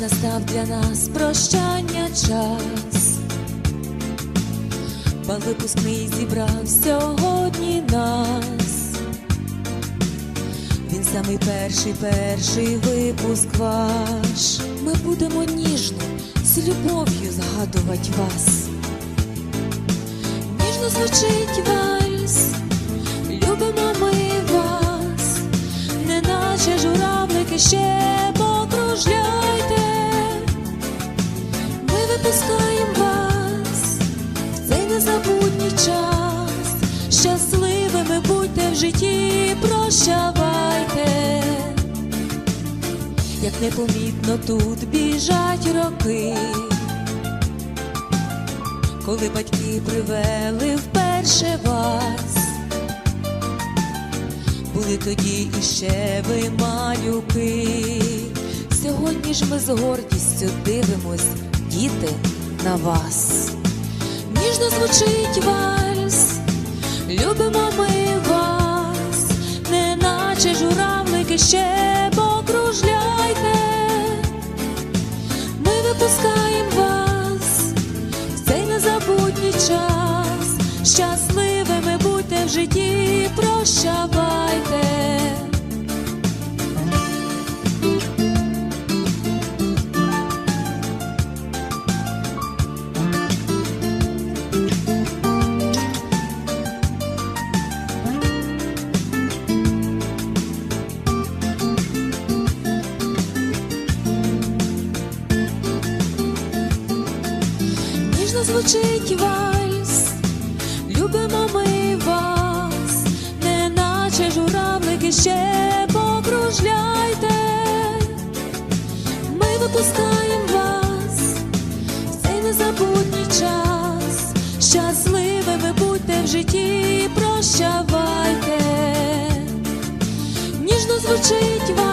Настав для нас прощання час. Пан випускний зібрав сьогодні нас. Він самий перший, перший випуск ваш. Ми будемо ніжно, з любов'ю згадувати вас. Ніжно звучить вальс, Ми вас в цей незабутній час. Щасливими будьте в житті, прощавайте. Як непомітно тут біжать роки, коли батьки привели вперше вас, були тоді іще ви малюки. Сьогодні ж ми з гордістю дивимось, діти, на вас. Ніжно звучить вальс, любимо ми вас, неначе журавлики ще покружляйте. Ми випускаємо вас в цей незабутній час. Щасливими будьте в житті, прощавайте. Ніжно звучить вальс, любимо ми вас, неначе журавлики ще покружляйте. Ми випускаємо вас в цей незабутній час. Щасливими будьте в житті, прощавайте. Ніжно звучить вальс,